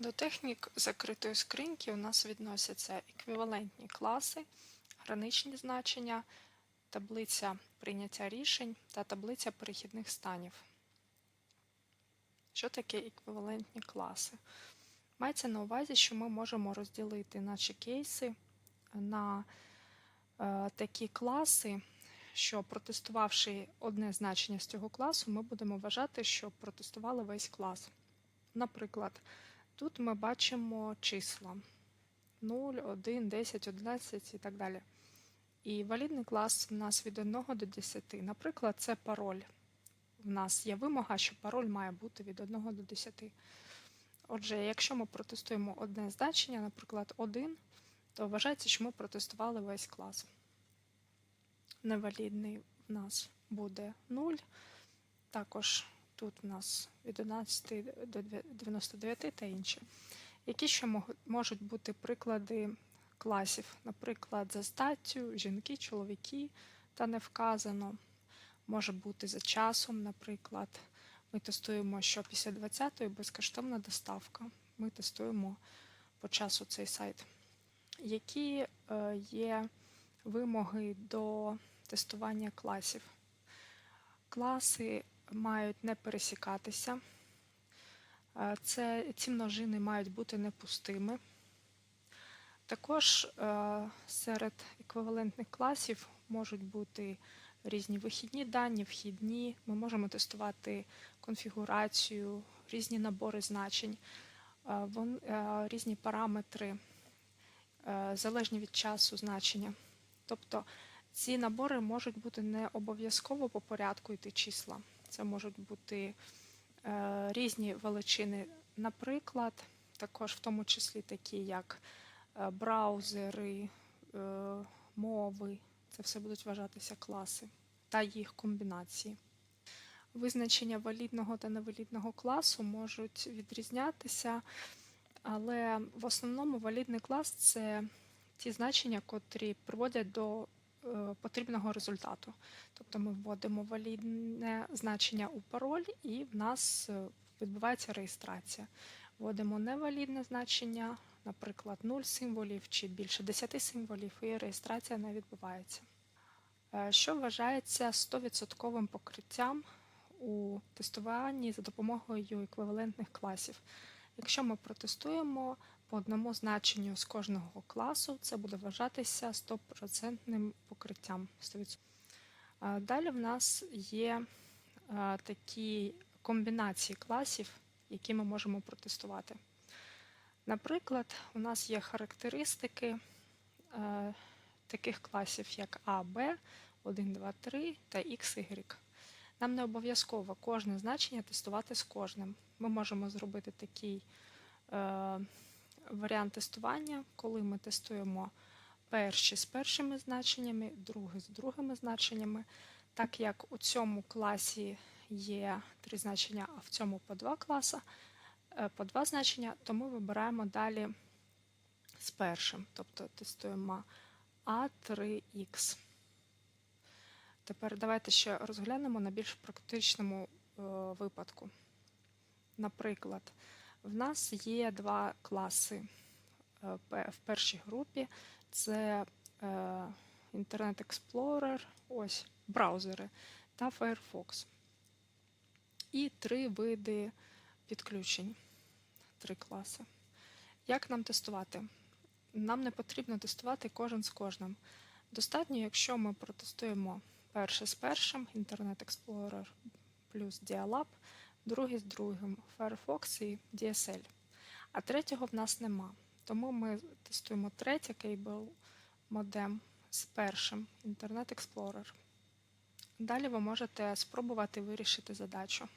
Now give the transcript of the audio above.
До технік закритої скриньки у нас відносяться еквівалентні класи, граничні значення, таблиця прийняття рішень та таблиця перехідних станів. Що таке еквівалентні класи? Мається на увазі, що ми можемо розділити наші кейси на е, такі класи, що протестувавши одне значення з цього класу, ми будемо вважати, що протестували весь клас. Наприклад, тут ми бачимо числа 0, 1, 10, 11 і так далі. І валідний клас у нас від 1 до 10. Наприклад, це пароль. У нас є вимога, що пароль має бути від 1 до 10. Отже, якщо ми протестуємо одне значення, наприклад, 1, то вважається, що ми протестували весь клас. Невалідний в нас буде 0. Також тут у нас від 11 до 99 та інші. Які ще можуть бути приклади класів? Наприклад, за статтю, жінки, чоловіки, та не вказано. Може бути за часом, наприклад. Ми тестуємо, що після 20-ї безкоштовна доставка. Ми тестуємо по часу цей сайт. Які е, є вимоги до тестування класів? Класи мають не пересікатися. Е, Це, ці множини мають бути непустими. Також е, серед еквівалентних класів можуть бути різні вихідні дані, вхідні. Ми можемо тестувати конфігурацію, різні набори значень, е, різні параметри, залежні від часу значення. Тобто ці набори можуть бути не обов'язково по порядку йти числа. Це можуть бути е, різні величини. Наприклад, також в тому числі такі, як е, браузери, е, мови. Це все будуть вважатися класи та їх комбінації. Визначення валідного та невалідного класу можуть відрізнятися, але в основному валідний клас це ті значення, котрі приводять до потрібного результату. Тобто ми вводимо валідне значення у пароль, і в нас е, відбувається реєстрація. Вводимо невалідне значення, наприклад, 0 символів чи більше 10 символів, і реєстрація не відбувається. Е, Що вважається 100% покриттям у тестуванні за допомогою еквівалентних класів? Якщо ми протестуємо по одному значенню з кожного класу, це буде вважатися 100% покриттям. 100%. Е, Далі в нас є е, такі комбінації класів, які ми можемо протестувати. Наприклад, у нас є характеристики е, таких класів, як А, Б, 1, 2, 3 та X, Y. Нам не обов'язково кожне значення тестувати з кожним. Ми можемо зробити такий е, варіант тестування, коли ми тестуємо перші з першими значеннями, другі з другими значеннями. Так як у цьому класі є три значення, а в цьому по два класа, е, по два значення, то ми вибираємо далі з першим, тобто тестуємо А3Х. Тепер давайте ще розглянемо на більш практичному е, випадку. Наприклад, в нас є два класи е, в першій групі: це е, Internet Explorer, ось браузери та Firefox. І три види підключень, три класи. Як нам тестувати? Нам не потрібно тестувати кожен з кожним. Достатньо, якщо ми протестуємо перше з першим Internet Explorer плюс Dialab, другий з другим Firefox і DSL. А третього в нас нема. Тому ми тестуємо третє кейбл модем з першим Internet Explorer. Далі ви можете спробувати вирішити задачу.